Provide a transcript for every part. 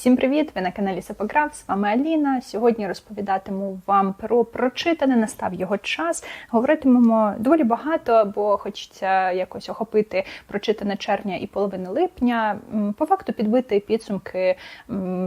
Всім привіт! Ви на каналі Сапограф, з вами Аліна. Сьогодні розповідатиму вам про прочитане, настав його час. Говоритимемо доволі багато, бо хочеться якось охопити прочитане червня і половини липня. По факту підбити підсумки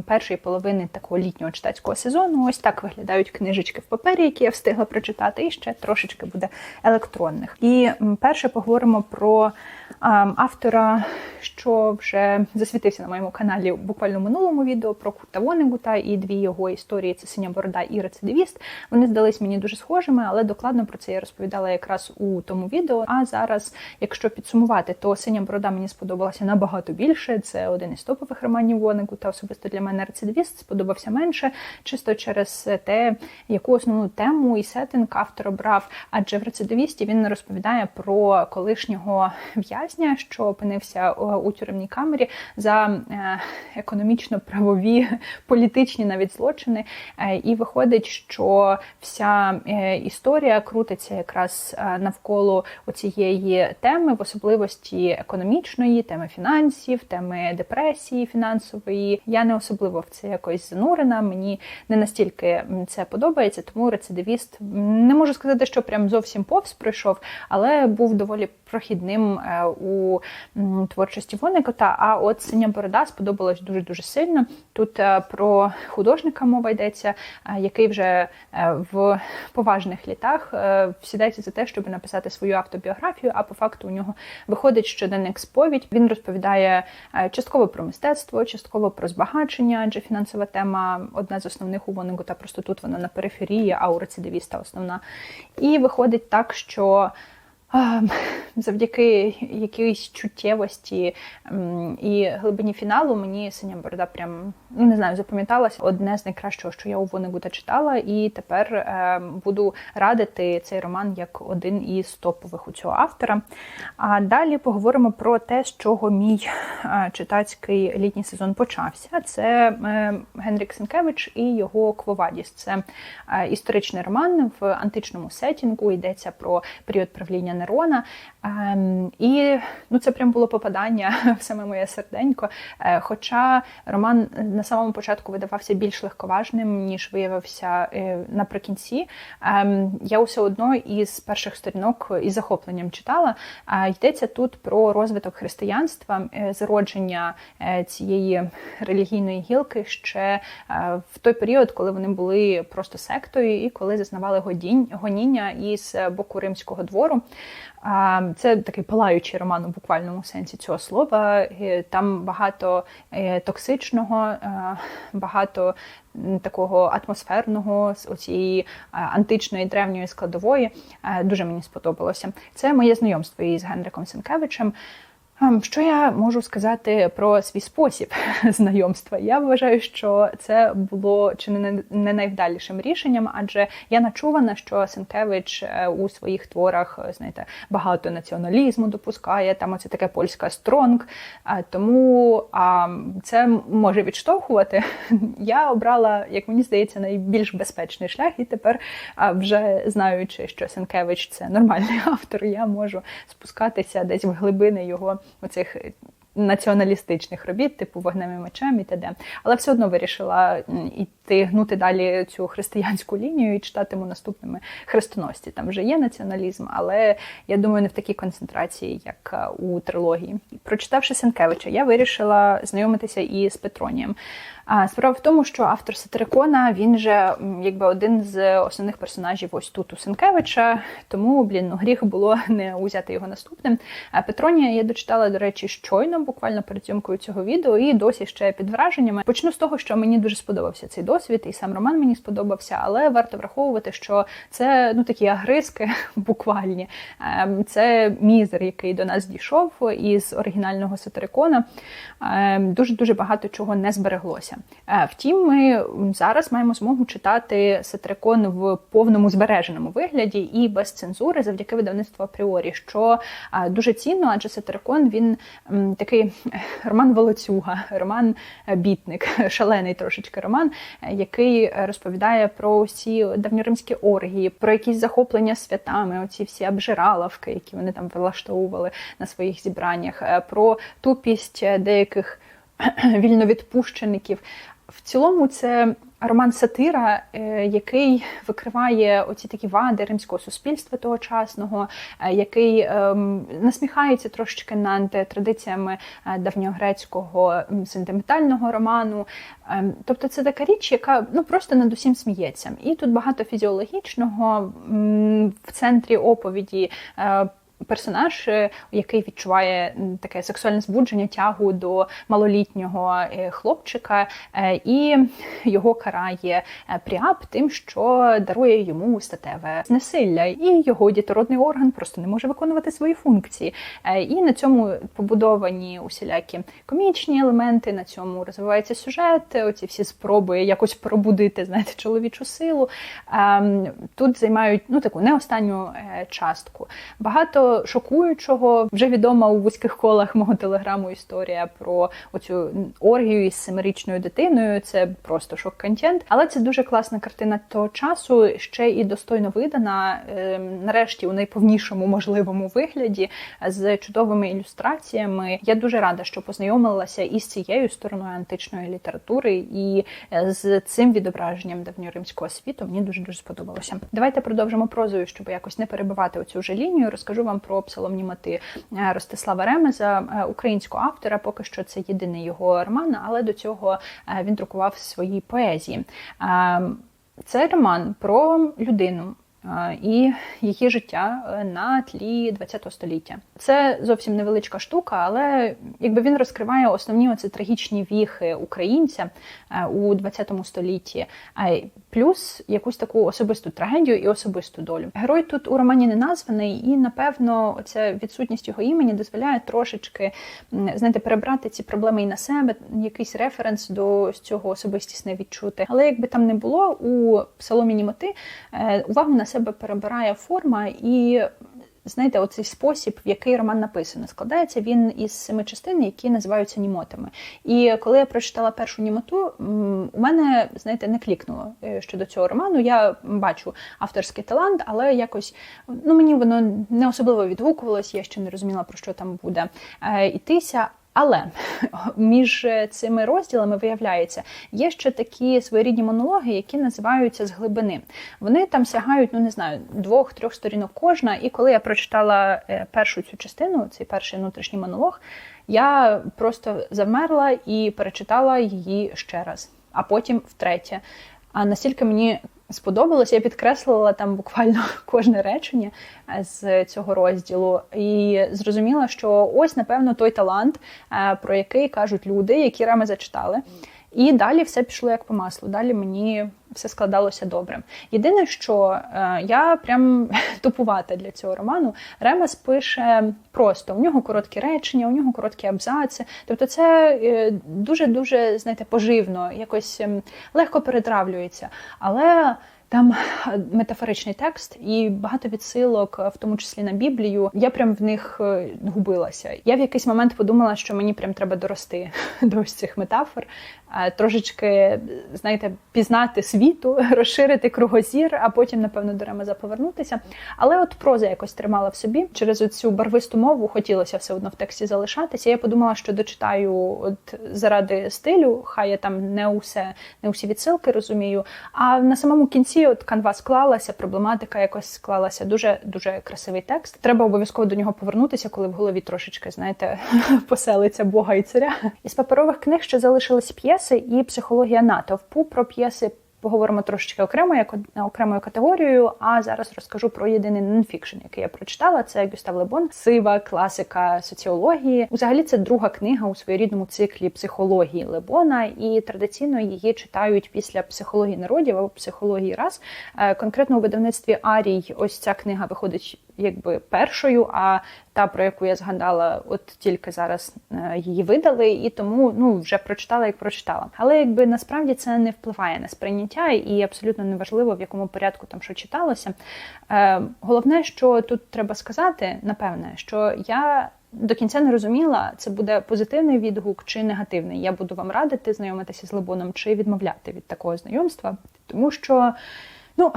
першої половини такого літнього читацького сезону. Ось так виглядають книжечки в папері, які я встигла прочитати, і ще трошечки буде електронних. І перше поговоримо про автора, що вже засвітився на моєму каналі буквально в минулому відео про Курта Вонегута і дві його історії це синя борода і рецидивіст. Вони здались мені дуже схожими, але докладно про це я розповідала якраз у тому відео. А зараз, якщо підсумувати, то синя борода мені сподобалася набагато більше. Це один із топових романів Вонегута. Особисто для мене рецидивіст сподобався менше, чисто через те, яку основну тему і сеттинг автор обрав. Адже в рецидивісті він розповідає про колишнього в'язня, що опинився у тюремній камері за е, економічно-правові політичні навіть злочини. Е, І виходить, що вся е, історія крутиться якраз е, навколо цієї теми, в особливості економічної, теми фінансів, теми депресії фінансової. Я не особливо в це якось занурена. Мені не настільки це подобається, тому рецидивіст не можу сказати, що прям зовсім повз пройшов, але був доволі прохідним е, у творчості Вонекота. А от синя борода сподобалась дуже дуже сильно. Тут е, про художника мова йдеться, е, який вже в поважних літах сідається за те, щоб написати свою автобіографію. А по факту у нього виходить щоденник сповідь. Він розповідає частково про мистецтво, частково про збагачення, адже фінансова тема одна з основних у Вонегута. Просто тут вона на периферії, а у рецидивіста основна. І виходить так, що. Завдяки якоїсь чуттєвості і глибині фіналу мені синя борода прям ну не знаю, запам'яталася одне з найкращого, що я у Вонегута читала, і тепер е, буду радити цей роман як один із топових у цього автора. А далі поговоримо про те, з чого мій е, читацький літній сезон почався. Це е, Генрік Сенкевич і його Квовадіс. Це історичний роман в античному сетінгу. Йдеться про період правління Нерона. Ем, і ну, це прям було попадання в саме моє серденько. Е, Хоча роман на самому початку видавався більш легковажним, ніж виявився е, наприкінці. Ем, Я усе одно із перших сторінок із захопленням читала. Йдеться тут про розвиток християнства, е, зародження цієї релігійної гілки ще в той період, коли вони були просто сектою і коли зазнавали годінь, гоніння із боку римського двору. Це такий палаючий роман у буквальному сенсі цього слова. Там багато е, токсичного, е, багато такого атмосферного з оцієї е, античної древньої складової. Дуже мені сподобалося. Це моє знайомство із Генриком Сенкевичем. Ем, Що я можу сказати про свій спосіб знайомства? Я вважаю, що це було чи не не найвдалішим рішенням, адже я начувана, що Сенкевич е, у своїх творах, е, знаєте, багато націоналізму допускає. Там оце таке польська стронг. Е, Тому це може відштовхувати. Я обрала, як мені здається, найбільш безпечний шлях, і тепер, вже знаючи, що Сенкевич це нормальний автор, я можу спускатися десь в глибини його оцих націоналістичних робіт, типу вогнем і мечем і т.д. Але все одно вирішила йти гнути далі цю християнську лінію і читатиму наступними хрестоносці. Там вже є націоналізм, але я думаю, не в такій концентрації, як е, у трилогії. Прочитавши Сенкевича, я вирішила знайомитися і з Петронієм. А справа в тому, що автор Сатирикона він же якби один з основних персонажів ось тут у Сенкевича, тому блін, ну гріх було не узяти його наступним. Петронія я дочитала, до речі, щойно, буквально перед зйомкою цього відео, і досі ще під враженнями. Почну з того, що мені дуже сподобався цей досвід, і сам роман мені сподобався, але варто враховувати, що це ну такі агриски буквальні. Це мізер, який до нас дійшов із оригінального Сатирикона. Дуже дуже багато чого не збереглося. Е, Втім, ми зараз маємо змогу читати Сатрикон в повному збереженому вигляді і без цензури завдяки видавництву апріорі, що е, дуже цінно, адже Сатрикон він такий роман волоцюга, роман е, бітник, шалений трошечки роман, який розповідає про всі давньоримські оргії, про якісь захоплення святами, оці всі обжираловки, які вони там влаштовували на своїх зібраннях, про тупість деяких вільновідпущеників. В цілому це роман сатира, е, який викриває оці такі вади римського суспільства тогочасного, е, який ем, насміхається трошечки над традиціями е, давньогрецького сентиментального роману. Ем, тобто це така річ, яка ну просто над усім сміється. І тут багато фізіологічного в центрі оповіді персонаж, е, який відчуває таке сексуальне збудження, тягу до малолітнього е, хлопчика, е, і його карає Пріап тим, що дарує йому статеве знесилля, і його дітородний орган просто не може виконувати свої функції. І на цьому побудовані усілякі комічні елементи. На цьому розвивається сюжет. Оці всі спроби якось пробудити, знаєте, чоловічу силу. Ем, тут займають ну таку не останню частку. Багато шокуючого. Вже відома у вузьких колах мого телеграму історія про оцю оргію із семирічною дитиною. Це просто шок-контент. Але це дуже класна картина того часу, ще і достойно видана. Ем, нарешті у найповнішому можливому вигляді з чудовими ілюстраціями. Я дуже рада, що познайомилася із цією стороною античної літератури і е, з цим відображенням давньоримського світу. Мені дуже дуже сподобалося. Давайте продовжимо прозою, щоб якось не перебивати оцю вже лінію. Розкажу вам про псаломні мати е, Ростислава Ремеза, е, українського автора. Поки що це єдиний його роман, але до цього е, він друкував свої поезії. Це роман про людину, і її життя е, на тлі ХХ століття. Це зовсім невеличка штука, але якби він розкриває основні оці трагічні віхи українця е, у ХХ столітті, плюс якусь таку особисту трагедію і особисту долю. Герой тут у романі не названий, і напевно, ця відсутність його імені дозволяє трошечки знаєте, перебрати ці проблеми і на себе, якийсь референс до цього особистісне відчути. Але якби там не було у псаломі Німоти, е, увагу на себе перебирає форма і. Знаєте, оцей спосіб, в який роман написано, складається він із семи частин, які називаються німотами. І коли я прочитала першу німоту, у мене, знаєте, не клікнуло е, щодо цього роману. Я бачу авторський талант, але якось ну мені воно не особливо відгукувалось, я ще не розуміла, про що там буде е, йтися. Але між цими розділами виявляється, є ще такі своєрідні монологи, які називаються з глибини. Вони там сягають, ну не знаю, двох-трьох сторінок кожна. І коли я прочитала е, першу цю частину, цей перший внутрішній монолог, я просто завмерла і перечитала її ще раз, а потім втретє. А настільки мені сподобалось. Я підкреслила там буквально кожне речення е, з цього розділу, і зрозуміла, що ось, напевно, той талант, е, про який кажуть люди, які рами зачитали. І далі все пішло як по маслу. Далі мені все складалося добре. Єдине, що е, я прям тупувата для цього роману. Ремес пише просто: у нього короткі речення, у нього короткі абзаци. Тобто, це дуже дуже знаєте, поживно, якось ем, легко перетравлюється. Але там метафоричний текст і багато відсилок, в тому числі на Біблію. Я прям в них е, губилася. Я в якийсь момент подумала, що мені прям треба дорости до ось цих метафор, трошечки, знаєте, пізнати світу, розширити кругозір, а потім, напевно, до Ремеза повернутися. Але от проза якось тримала в собі через цю барвисту мову, хотілося все одно в тексті залишатися. Я подумала, що дочитаю от заради стилю, хай я там не усе, не усі відсилки розумію. А на самому кінці от канва склалася, проблематика якось склалася. Дуже дуже красивий текст. Треба обов'язково до нього повернутися, коли в голові трошечки, знаєте, поселиться Бога і царя. Із паперових книг ще залишились п'єси п'єси і психологія натовпу. Про п'єси поговоримо трошечки окремо, як окремою категорією. А зараз розкажу про єдиний нонфікшн, який я прочитала. Це Гюстав Лебон, сива класика соціології. Взагалі, це друга книга у своєрідному циклі психології Лебона, і традиційно її читають після психології народів або психології рас. Е, конкретно у видавництві Арій, ось ця книга виходить якби першою. А та, про яку я згадала, от тільки зараз е, її видали, і тому ну вже прочитала як прочитала. Але якби насправді це не впливає на сприйняття, і абсолютно неважливо, в якому порядку там що читалося. Е, Головне, що тут треба сказати, напевне, що я. До кінця не розуміла, це буде позитивний відгук чи негативний. Я буду вам радити знайомитися з Лебоном чи відмовляти від такого знайомства, тому що ну,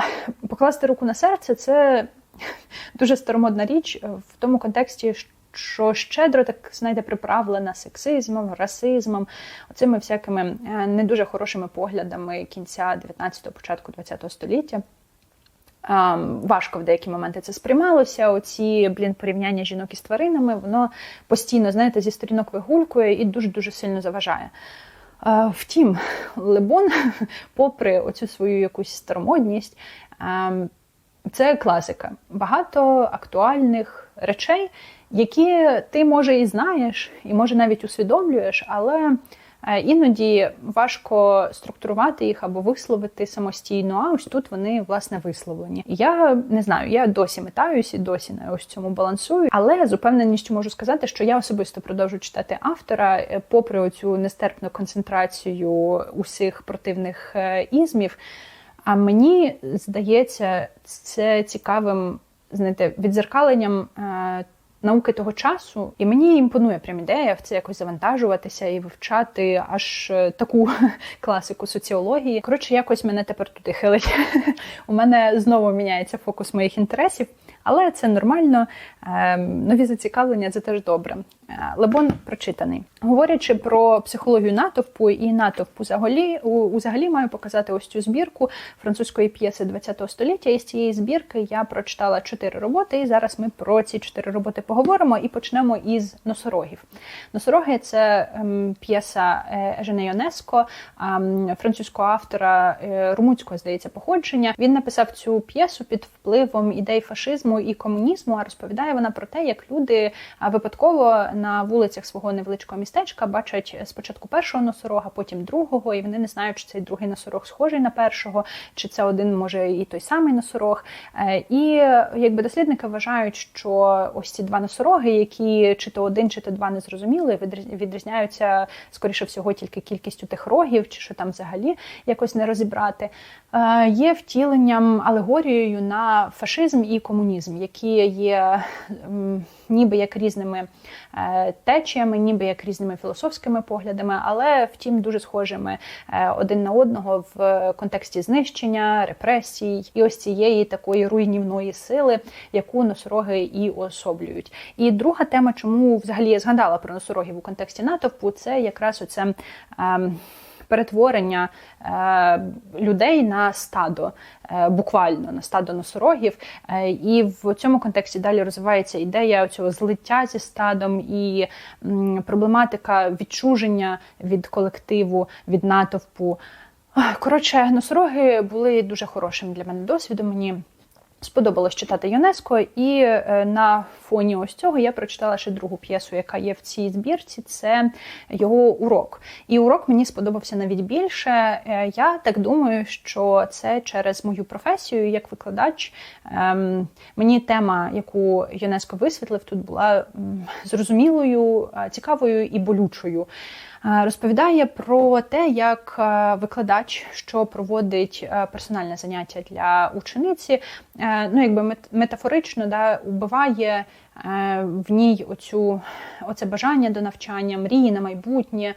покласти руку на серце це дуже старомодна річ в тому контексті, що щедро так знаєте, приправлена сексизмом, расизмом, оцими всякими е, не дуже хорошими поглядами кінця 19-го, початку 20-го століття. Важко в деякі моменти це сприймалося. Оці блін порівняння жінок із тваринами, воно постійно, знаєте, зі сторінок вигулькує і дуже-дуже сильно заважає. Втім, Лебон, попри оцю свою якусь старомодність, це класика. Багато актуальних речей, які ти може і знаєш, і може навіть усвідомлюєш, але Е, іноді важко структурувати їх або висловити самостійно. А ось тут вони власне висловлені. Я не знаю, я досі метаюсь і досі на ось цьому балансую, але з упевненістю можу сказати, що я особисто продовжу читати автора, е, попри оцю нестерпну концентрацію усіх противних е, ізмів. А мені здається, це цікавим знаєте, відзеркаленням науки того часу, і мені імпонує прям ідея в це якось завантажуватися і вивчати аж е, таку класику соціології. Коротше, якось мене тепер туди хилить. У мене знову міняється фокус моїх інтересів. Але це нормально, ем, нові зацікавлення це теж добре. Е, Лебон прочитаний. Говорячи про психологію натовпу і натовпу взагалі, взагалі маю показати ось цю збірку французької п'єси ХХ століття. І з цієї збірки я прочитала чотири роботи, і зараз ми про ці чотири роботи поговоримо і почнемо із носорогів. Носороги це ем, п'єса е, Ежене Йонеско, ем, французького автора е, румунського, здається, походження. Він написав цю п'єсу під впливом ідей фашизму і комунізму. А розповідає вона про те, як люди випадково на вулицях свого невеличкого містечка бачать спочатку першого носорога, потім другого, і вони не знають, чи цей другий носорог схожий на першого, чи це один може і той самий носорог. Е, і якби дослідники вважають, що ось ці два носороги, які чи то один, чи то два не зрозуміли, відрізняються скоріше всього тільки кількістю тих рогів, чи що там взагалі якось не розібрати. Е, є втіленням алегорією на фашизм і комунізм, які є ніби як різними е, течіями, ніби як різними філософськими поглядами, але втім дуже схожими е, один на одного в контексті знищення, репресій і ось цієї такої руйнівної сили, яку носороги і уособлюють. І друга тема, чому взагалі я згадала про носорогів у контексті натовпу, це якраз оце. Перетворення е, людей на стадо, е, буквально на стадо носорогів. Е, і в цьому контексті далі розвивається ідея цього злиття зі стадом і проблематика відчуження від колективу, від натовпу. Коротше, носороги були дуже хорошим для мене досвідом. Мені Сподобалось читати ЮНЕСКО, і е, на фоні ось цього я прочитала ще другу п'єсу, яка є в цій збірці. Це його урок. І урок мені сподобався навіть більше. Е, я так думаю, що це через мою професію як викладач. Ем, мені тема, яку ЮНЕСКО висвітлив, тут була зрозумілою, е, цікавою і болючою. Е, розповідає про те, як е, викладач, що проводить е, персональне заняття для учениці, ну якби метафорично да, убиває. В ній оцю, оце бажання до навчання, мрії на майбутнє,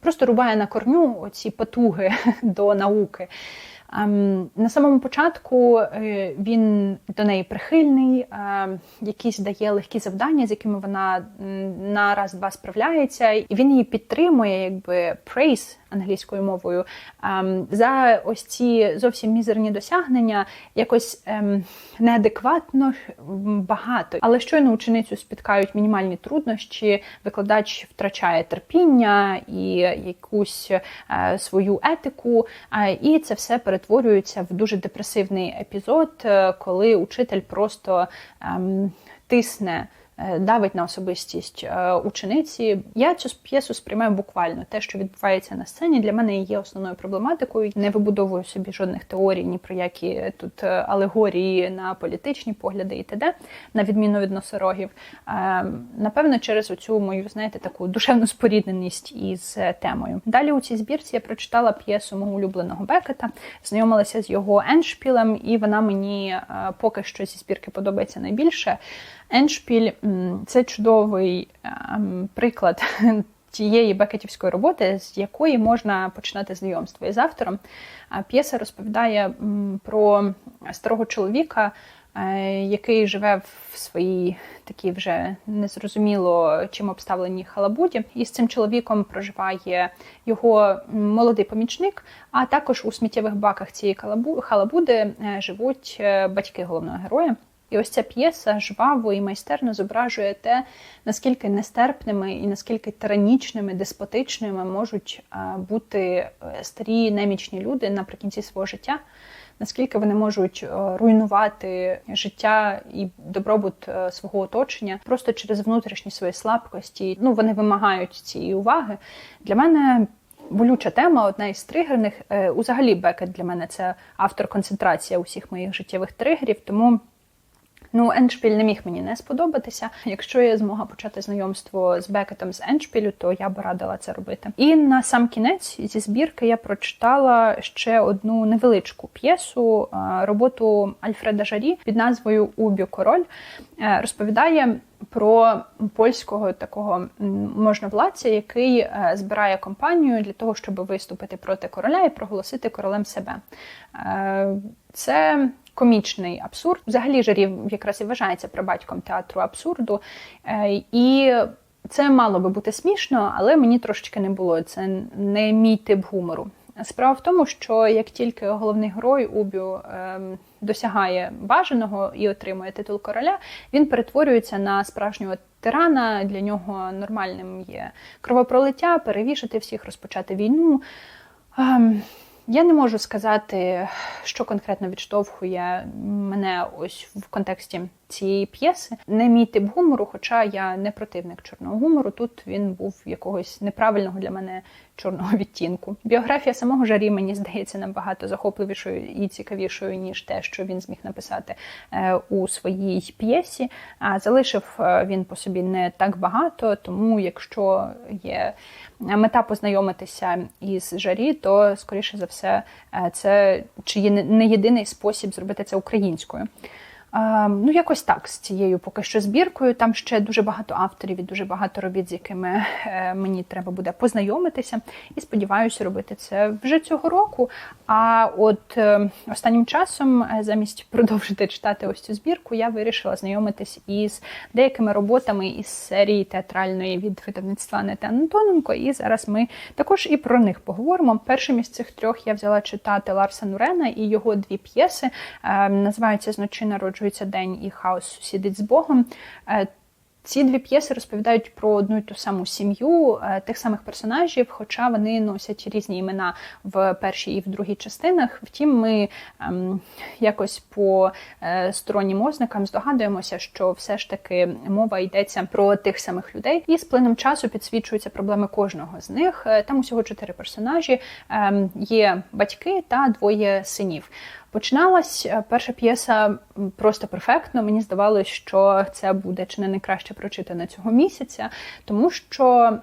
просто рубає на корню оці потуги до науки. Ем, на самому початку е, він до неї прихильний, ем, якісь дає легкі завдання, з якими вона на раз-два справляється, і він її підтримує, якби praise англійською мовою. Ем, за ось ці зовсім мізерні досягнення якось неадекватно багато. Але щойно ученицю спіткають мінімальні труднощі, викладач втрачає терпіння і якусь е, свою етику, і це все перетворюється в дуже депресивний епізод, е, коли учитель просто ем, тисне. Е, давить на особистість е, учениці. Я цю п'єсу сприймаю буквально. Те, що відбувається на сцені, для мене є основною проблематикою. Не вибудовую собі жодних теорій, ні про які тут алегорії на політичні погляди і т.д., на відміну від носорогів. Напевно, через оцю мою, знаєте, таку душевну спорідненість із темою. Далі у цій збірці я прочитала п'єсу мого улюбленого Бекета, знайомилася з його еншпілем, і вона мені поки що зі збірки подобається найбільше. Еншпіль це чудовий ем, приклад тієї бекетівської роботи, з якої можна починати знайомство із автором. П'єса розповідає про старого чоловіка, е, який живе в своїй такій вже незрозуміло чим обставленій халабуді. І з цим чоловіком проживає його молодий помічник. А також у сміттєвих баках цієї халабуди е, живуть батьки головного героя. І ось ця п'єса жваво і майстерно зображує те, наскільки нестерпними і наскільки тиранічними, деспотичними можуть бути е, старі немічні люди наприкінці свого життя, наскільки вони можуть е, руйнувати життя і добробут е, свого оточення просто через внутрішні свої слабкості. Ну вони вимагають цієї уваги. Для мене. Болюча тема, одна із тригерних. Узагалі, Бекет для мене це автор концентрація усіх моїх життєвих тригерів. Тому Ну, Еншпіль не міг мені не сподобатися. Якщо є змога почати знайомство з Бекетом з Еншпілю, то я б радила це робити. І на сам кінець зі збірки я прочитала ще одну невеличку п'єсу, роботу Альфреда Жарі під назвою Убю Король е, розповідає. Про польського такого можновладця, який е, збирає компанію для того, щоб виступити проти короля і проголосити королем себе. Е, це комічний абсурд. Взагалі жарів якраз і вважається прабатьком театру абсурду. Е, і це мало би бути смішно, але мені трошечки не було. Це не мій тип гумору. Справа в тому, що як тільки головний герой Убю е, досягає бажаного і отримує титул короля, він перетворюється на справжнього тирана. Для нього нормальним є кровопролиття, перевішати всіх, розпочати війну. Я не можу сказати, що конкретно відштовхує мене ось в контексті цієї п'єси. Не мій тип гумору, хоча я не противник чорного гумору. Тут він був якогось неправильного для мене чорного відтінку. Біографія самого жарі мені здається набагато захопливішою і цікавішою ніж те, що він зміг написати е, у своїй п'єсі. А залишив е, він по собі не так багато, тому якщо є мета познайомитися із жарі, то скоріше за все е, це чи є не єдиний спосіб зробити це українською. Ну, якось так з цією поки що збіркою. Там ще дуже багато авторів і дуже багато робіт, з якими е, мені треба буде познайомитися. І сподіваюся робити це вже цього року. А от е, останнім часом, е, замість продовжити читати ось цю збірку, я вирішила знайомитись із деякими роботами із серії театральної від видавництва Анети Антоненко. І зараз ми також і про них поговоримо. Першим із цих трьох я взяла читати Ларса Нурена і його дві п'єси. Називаються Зночі народження завершується день і хаос сусідить з Богом. Е, ці дві п'єси розповідають про одну й ту саму сім'ю е, тих самих персонажів, хоча вони носять різні імена в першій і в другій частинах. Втім, ми ем, якось по е, стороннім ознакам здогадуємося, що все ж таки мова йдеться про тих самих людей, і з плином часу підсвічуються проблеми кожного з них. Там усього чотири персонажі: е, є батьки та двоє синів. Починалась е, перша п'єса просто перфектно. Мені здавалося, що це буде чи не найкраще прочитане цього місяця, тому що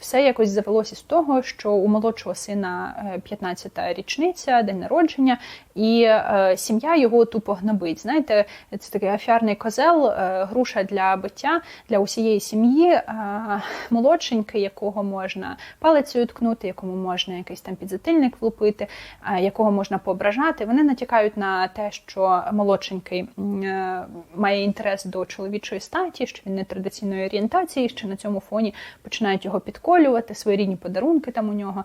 все якось завелося з того, що у молодшого сина 15-та е, річниця, день народження, і е, сім'я його тупо гнобить. Знаєте, це такий афіарний козел, груша для биття для усієї сім'ї, молодшенький, якого можна палицею ткнути, якому можна якийсь там підзатильник влупити, якого можна поображати. Вони натякають натякають на те, що молодшенький е, має інтерес до чоловічої статі, що він не традиційної орієнтації, що на цьому фоні починають його підколювати, свої рідні подарунки там у нього.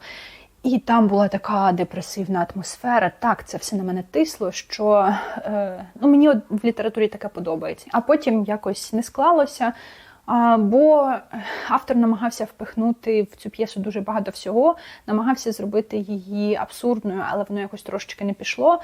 І там була така депресивна атмосфера. Так, це все на мене тисло, що е, ну, мені в літературі таке подобається. А потім якось не склалося. Бо автор намагався впихнути в цю п'єсу дуже багато всього, намагався зробити її абсурдною, але воно якось трошечки не пішло.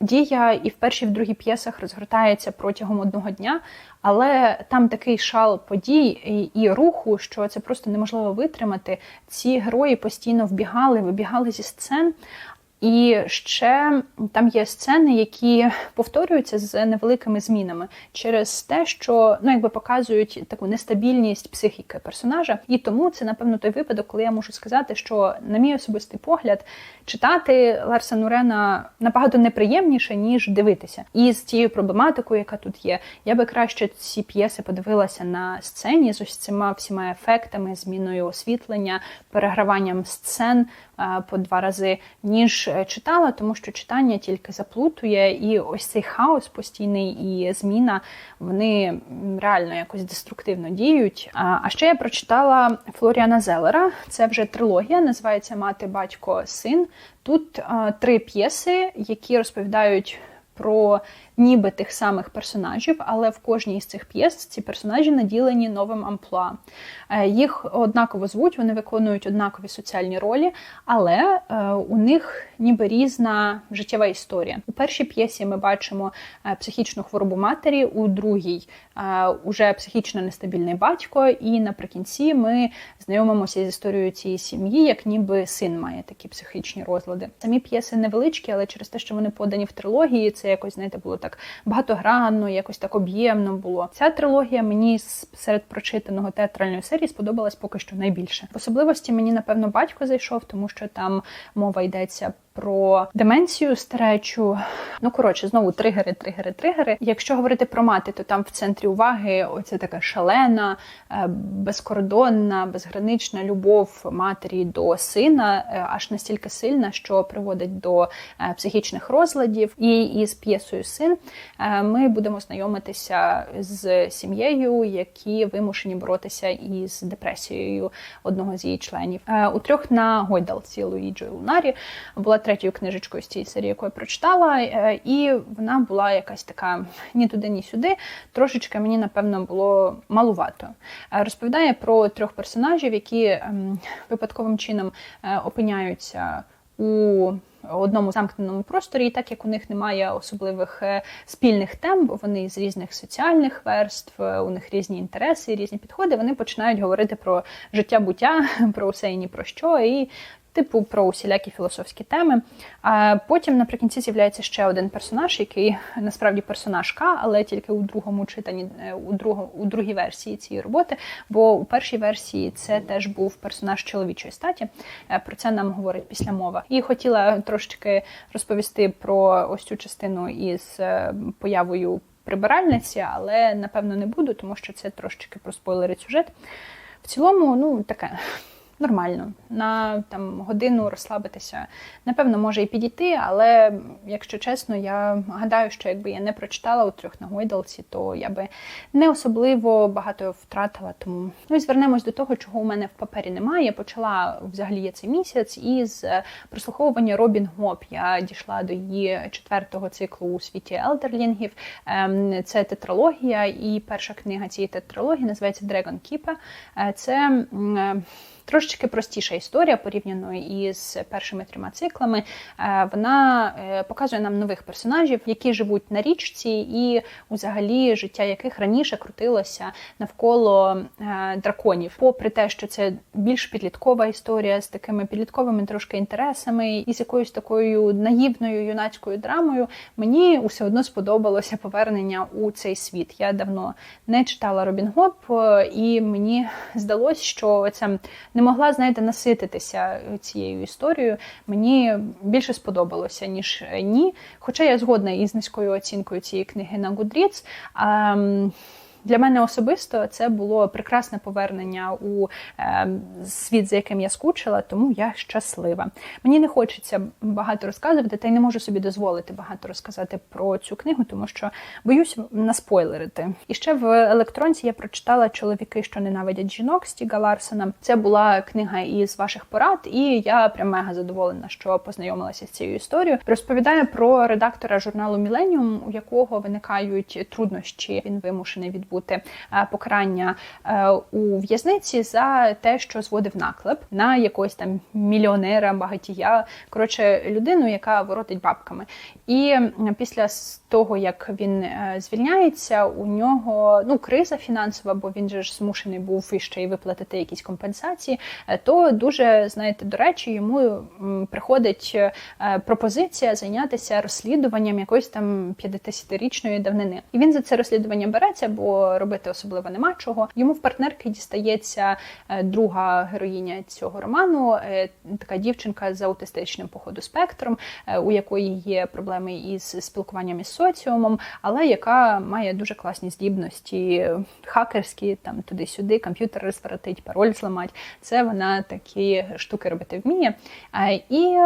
Дія і в першій, і в другій п'єсах розгортається протягом одного дня, але там такий шал подій і руху, що це просто неможливо витримати. Ці герої постійно вбігали, вибігали зі сцен. І ще там є сцени, які повторюються з невеликими змінами через те, що ну якби показують таку нестабільність психіки персонажа. І тому це, напевно, той випадок, коли я можу сказати, що, на мій особистий погляд, читати Ларса Нурена набагато неприємніше, ніж дивитися. І з цією проблематикою, яка тут є, я би краще ці п'єси подивилася на сцені з ось цими всіма ефектами, зміною освітлення, переграванням сцен по два рази, ніж е, читала, тому що читання тільки заплутує, і ось цей хаос постійний і зміна вони реально якось деструктивно діють. А ще я прочитала Флоріана Зелера. Це вже трилогія, називається Мати, батько, син. Тут три п'єси, які розповідають про ніби тих самих персонажів, але в кожній з цих п'єс ці персонажі наділені новим амплуа. Е, їх однаково звуть, вони виконують однакові соціальні ролі, але е, у них ніби різна життєва історія. У першій п'єсі ми бачимо е, психічну хворобу матері, у другій уже психічно нестабільний батько, і наприкінці ми знайомимося з історією цієї сім'ї, як ніби син має такі психічні розлади. Самі п'єси невеличкі, але через те, що вони подані в трилогії, це якось знаєте було так багатогранно, якось так об'ємно було. Ця трилогія мені серед прочитаного театральної серії сподобалась поки що найбільше. В особливості мені, напевно, батько зайшов, тому що там мова йдеться про деменцію старечу. Ну, коротше, знову тригери, тригери, тригери. Якщо говорити про мати, то там в центрі уваги оця така шалена, е, безкордонна, безгранична любов матері до сина, е, аж настільки сильна, що приводить до е, психічних розладів. І із п'єсою син ми будемо знайомитися з сім'єю, які вимушені боротися із депресією одного з її членів. У трьох на гойдалці Луїджо Лунарі була третьою книжечкою з цієї серії, яку я прочитала, е, і вона була якась така ні туди, ні сюди. Трошечки мені, напевно, було малувато. Е, розповідає про трьох персонажів, які ем, випадковим чином е, опиняються у одному замкненому просторі, і так як у них немає особливих спільних тем, бо вони з різних соціальних верств, у них різні інтереси, різні підходи, вони починають говорити про життя буття, про все і ні про що. І типу про усілякі філософські теми. А потім наприкінці з'являється ще один персонаж, який насправді персонажка, але тільки у другому читанні, е, у другому, у другій версії цієї роботи. Бо у першій версії це теж був персонаж чоловічої статі. Е, про це нам говорить після мова. І хотіла трошечки розповісти про ось цю частину із е, появою прибиральниці, але напевно не буду, тому що це трошечки проспойлерить сюжет. В цілому, ну таке нормально. На там годину розслабитися, напевно, може і підійти, але якщо чесно, я гадаю, що якби я не прочитала у трьох на гойдалці, то я би не особливо багато втратила. Тому ну і звернемось до того, чого у мене в папері немає. Я почала взагалі є цей місяць із прослуховування Робін Гоп. Я дійшла до її четвертого циклу у світі елдерлінгів. Ем, це тетралогія, і перша книга цієї тетралогії називається Dragon Keeper. Е, це Трошечки простіша історія порівняно із першими трьома циклами. Е, вона е, показує нам нових персонажів, які живуть на річці, і взагалі життя яких раніше крутилося навколо е, драконів. Попри те, що це більш підліткова історія з такими підлітковими трошки інтересами, і з якоюсь такою наївною юнацькою драмою, мені все одно сподобалося повернення у цей світ. Я давно не читала Робін Гоп, і мені здалось, що це не могла, знаєте, насититися цією історією. Мені більше сподобалося, ніж ні. Хоча я згодна із низькою оцінкою цієї книги на Goodreads. Для мене особисто це було прекрасне повернення у е, світ, за яким я скучила, тому я щаслива. Мені не хочеться багато розказувати, та й не можу собі дозволити багато розказати про цю книгу, тому що боюсь наспойлерити. І ще в електронці я прочитала чоловіки, що ненавидять жінок Стіга Ларсена. Це була книга із ваших порад, і я прям мега задоволена, що познайомилася з цією історією. Розповідає про редактора журналу Міленіум, у якого виникають труднощі. Він вимушений від бути е, покарання е, у в'язниці за те, що зводив наклеп на якогось там мільйонера, багатія, коротше, людину, яка воротить бабками. І після того, як він е, звільняється, у нього ну криза фінансова, бо він же ж змушений був іще й виплатити якісь компенсації. То дуже знаєте, до речі, йому приходить пропозиція зайнятися розслідуванням якоїсь там 50-річної давнини. І він за це розслідування береться, бо робити особливо нема чого. Йому в партнерки дістається е, друга героїня цього роману, е, така дівчинка з аутистичним походу спектром, е, у якої є проблеми із спілкуванням із соціумом, але яка має дуже класні здібності, хакерські там туди-сюди, комп'ютер розворотить, пароль зламати. Це вона такі штуки робити вміє. І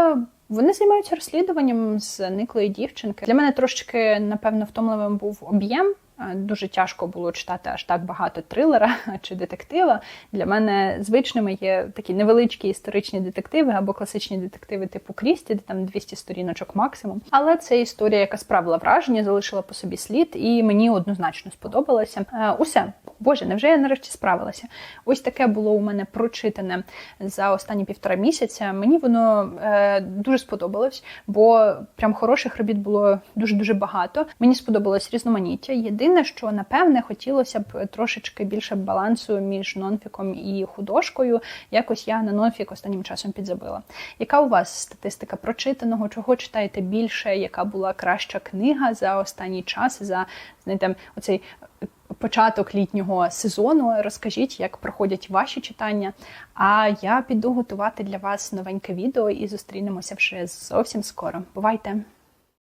Вони займаються розслідуванням зниклої дівчинки. Для мене трошечки, напевно, втомливим був об'єм. Е, Дуже тяжко було читати аж так багато трилера чи детектива. Для мене звичними є такі невеличкі історичні детективи або класичні детективи типу Крісті, де там 200 сторіночок максимум. Але це історія, яка справила враження, залишила по собі слід, і мені однозначно сподобалося. Е, Усе, Боже, невже я нарешті справилася? Ось таке було у мене прочитане за останні півтора місяця. Мені воно е, дуже сподобалось, бо прям хороших робіт було дуже дуже багато. Мені сподобалось різноманіття. Єдине, що напевне хотілося б трошечки більше балансу між нонфіком і художкою. Якось я на нонфік останнім часом підзабила. Яка у вас статистика прочитаного? Чого читаєте більше? Яка була краща книга за останній час? За знаєте, оцей початок літнього сезону. Розкажіть, як проходять ваші читання. А я піду готувати для вас новеньке відео і зустрінемося вже зовсім скоро. Бувайте!